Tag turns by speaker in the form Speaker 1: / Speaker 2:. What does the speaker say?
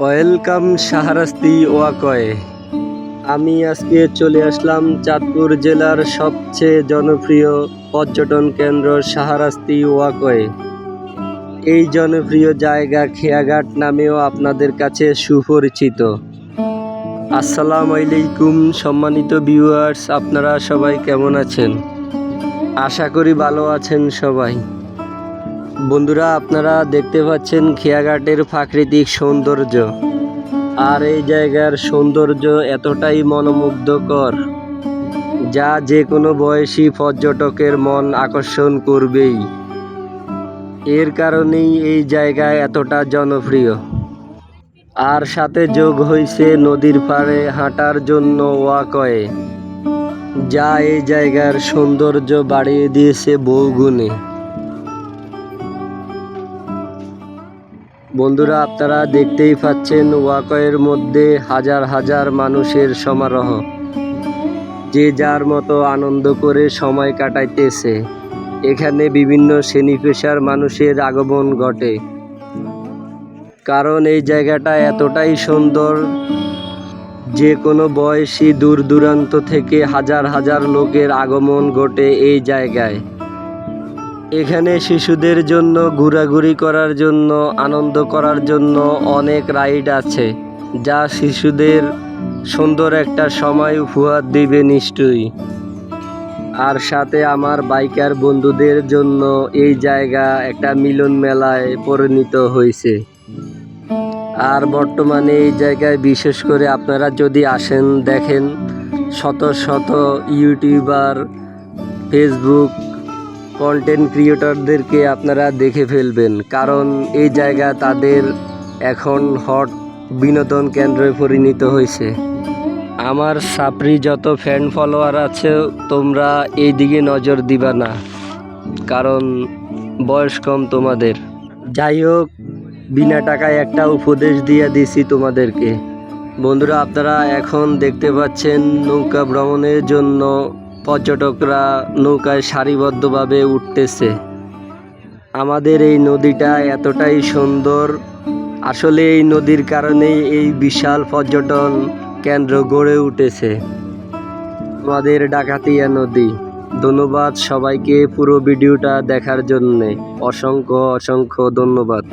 Speaker 1: Welcome Shahrasti ওয়াকয়ে। আমি আজকে চলে আসলাম চাঁদপুর জেলার সবচেয়ে জনপ্রিয় পর্যটন কেন্দ্র শাহরাস্তি ওয়াকয়ে। এই জনপ্রিয় জায়গা খেয়াঘাট নামেও আপনাদের কাছে সুপরিচিত। আসসালামু আলাইকুম, সম্মানিত ভিউয়ার্স, আপনারা সবাই কেমন আছেন? আশা করি ভালো আছেন সবাই। বন্ধুরা, আপনারা দেখতে পাচ্ছেন খেয়াঘাটের প্রাকৃতিক সৌন্দর্য। আর এই জায়গার সৌন্দর্য এতটাই মনোমুগ্ধকর, যা যে কোনো বয়সী পর্যটকের মন আকর্ষণ করবেই। এর কারণেই এই জায়গা এতটা জনপ্রিয়। আর সাথে যোগ হয়েছে নদীর পাড়ে হাঁটার জন্য ওয়াকয়ে, যা এই জায়গার সৌন্দর্য বাড়িয়ে দিয়েছে বহুগুণে। বন্ধুরা, আপনারা দেখতেই পাচ্ছেন ওয়াকয়ের মধ্যে হাজার হাজার মানুষের সমারোহ। যে যার মতো আনন্দ করে সময় কাটাইতেছে। এখানে বিভিন্ন শ্রেণি পেশার মানুষের আগমন ঘটে। কারণ এই জায়গাটা এতটাই সুন্দর, যে কোনো বয়সী দূর দূরান্ত থেকে হাজার হাজার লোকের আগমন ঘটে এই জায়গায়। এখানে শিশুদের জন্য, ঘোরাঘুরি করার জন্য, আনন্দ করার জন্য অনেক রাইড আছে, যা শিশুদের সুন্দর একটা সময় উপহার দিবে নিশ্চয়ই। আর সাথে আমার বাইকার বন্ধুদের জন্য এই জায়গা একটা মিলন মেলায় পরিণত হয়েছে। আর বর্তমানে এই জায়গায় বিশেষ করে আপনারা যদি আসেন, দেখেন শত শত ইউটিউবার, ফেসবুক কন্টেন্ট ক্রিয়েটরদেরকে আপনারা দেখে ফেলবেন। কারণ এই জায়গা তাদের এখন হট বিনোদন কেন্দ্রে পরিণত হয়েছে। আমার সাপরি যত ফ্যান ফলোয়ার আছে, তোমরা এই দিকে নজর দিবা না। কারণ বয়স কম তোমাদের। যাই হোক বিনা টাকায় একটা উপদেশ দিয়ে দিছি তোমাদেরকে। বন্ধুরা, আপনারা এখন দেখতে পাচ্ছেন নৌকা ভ্রমণের জন্য পর্যটকরা নৌকায় সারিবদ্ধভাবে উঠতেছে। আমাদের এই নদীটা এতটাই সুন্দর। আসলে এই নদীর কারণেই এই বিশাল পর্যটন কেন্দ্র গড়ে উঠেছে। আমাদের ডাকাতিয়া নদী। ধন্যবাদ সবাইকে পুরো ভিডিওটা দেখার জন্যে। অসংখ্য অসংখ্য ধন্যবাদ।